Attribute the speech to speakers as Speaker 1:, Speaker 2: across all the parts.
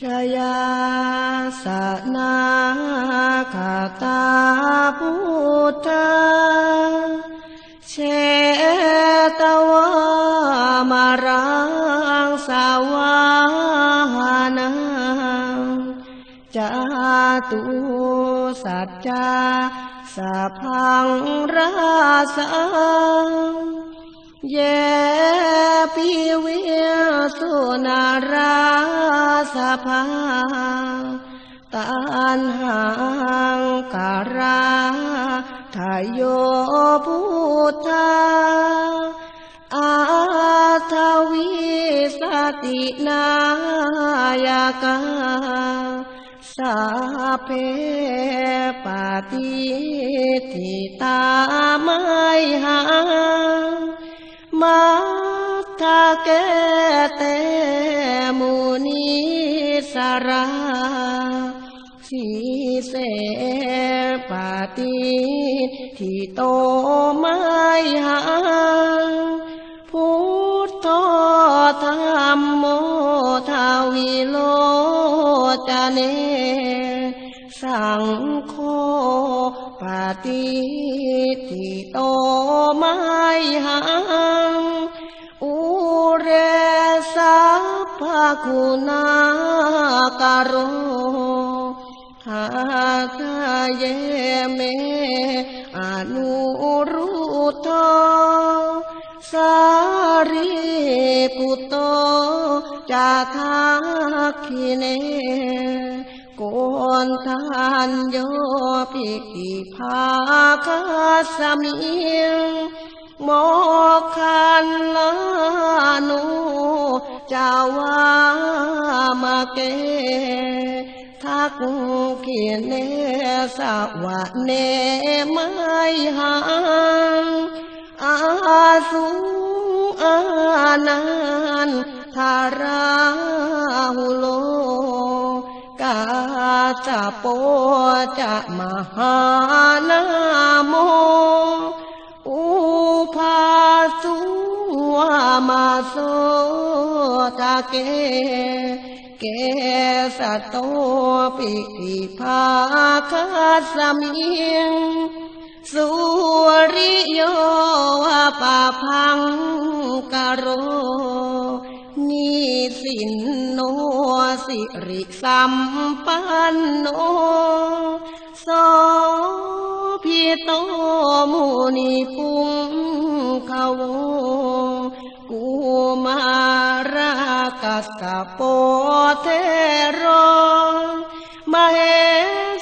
Speaker 1: ชยาสนาคาตาพุทธาเชตวามารังสาวานังจาตุสัจจาสัพพังราสังเยปิเวสุนารา สภาตันหังการาทายโยพุทธาอาทวิสตินายกาสาเพปฏิทิตาไม่หามาทาเกเตมุนิส ราสีเสปฏิทิโตไม่หาพุทธธรรมโมทาวิโลจเน สังโฆปฏิทิโตไม่หังอุเร คุณากโรหาทาเยเมอนุรุตโตสารีปุตโตจาคาคิเนโกนทันโยปิกิภาคาสมิง โมคันลานุจาวามาเกทักเขียนเนสวะเนไม่หังอาสุอานันทาราหุโลกาจะโปจะมหานโม วามาโสตาเก เกสะโตปิติภาคาสมิงสุริโยวะปะพังกโรนิสินโนสิริสัมปันโนโสพิโตมุนิพุงขโว มารากัสสะโปเทโรมเห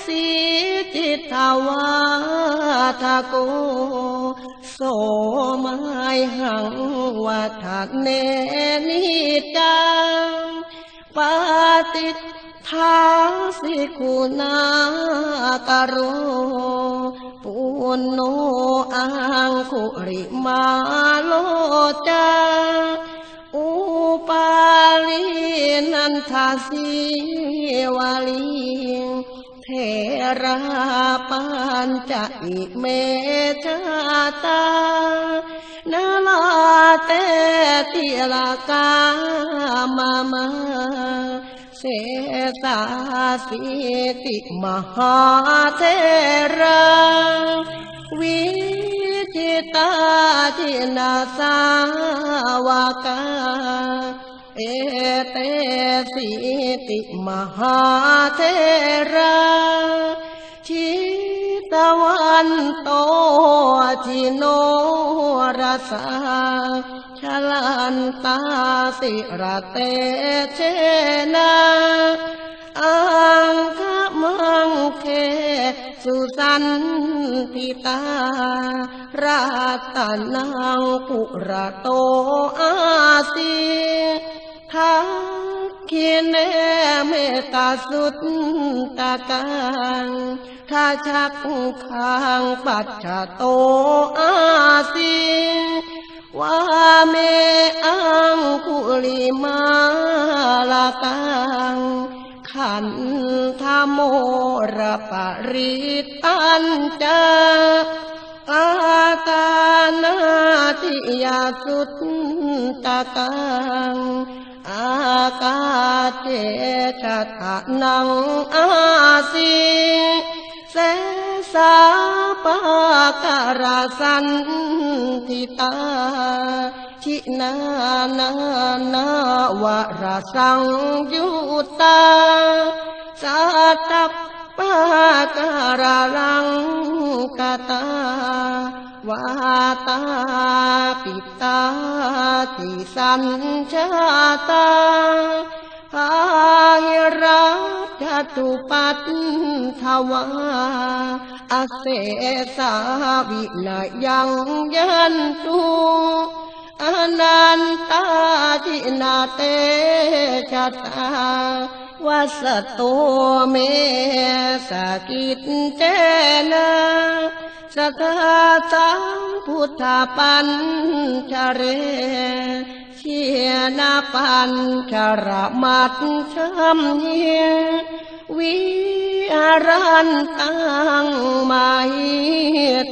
Speaker 1: สีจิตวาทาโกโสมายหังวัฏเนนิจังปฏิทาสิคุณากโร ปุณโนอังคุริมาโลจาอุปาลินันทาสีวาลีเทราปัญจะอิเมชาตานาลาเตติลากามามา เสสาสิติมหาเทราวิจิตาจินาสาวกาเอเตสิติมหาเทราชิตวันโตทิโนรสา ชลันตาสิระเตเชนาอังคมังเคสุสันติตา ราตนังปุระโตอาสีทักขิเนเมตตาสุตตะกังถ้าชักคางปัจจโตอาสี ว่าเมอังคุลิมาลากัง ขันธโมระปริตันจาอาตานาติยาสุตตะกัง อากาเจเจชะทะนังอาสี เสสาปาการาสันทิตาทินานานาวราสังยุตตาสัตตปาการารังกตาวาตาปิตาติสัญชาตาพาหิรัจ ตุปัตถวาอเสสาวินายังยันตุอนันตาจินาเตชะตาวัสตัวเมสกิจเจนะสกาสังพุทธปัญชเรเชียนาปัญชรมัดช้ำเฮีย วิอารันตังไมาหิ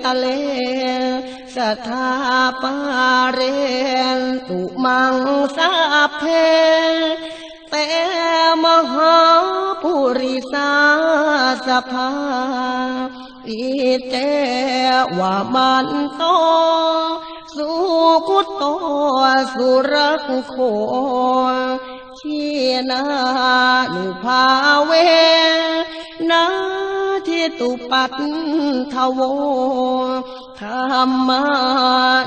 Speaker 1: ตะเลสถาปาเรนตุมังสาเพแต่มหาปุริสาสภาอิเตวามันโตสุกุตโตสุรักโค ชีนานุภาเวนาทิตุปัตถโวธรรมา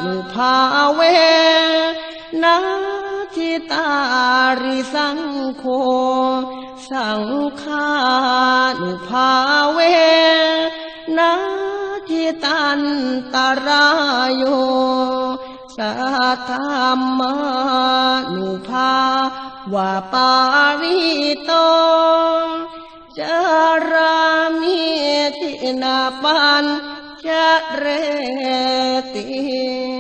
Speaker 1: นุภาเวนาทิตาริสังโฆสังฆานุภาเวนาทิตันตรายโยสัทธรรมานุภา ว่าปาวิโตจารามิทินาปันจะเรติ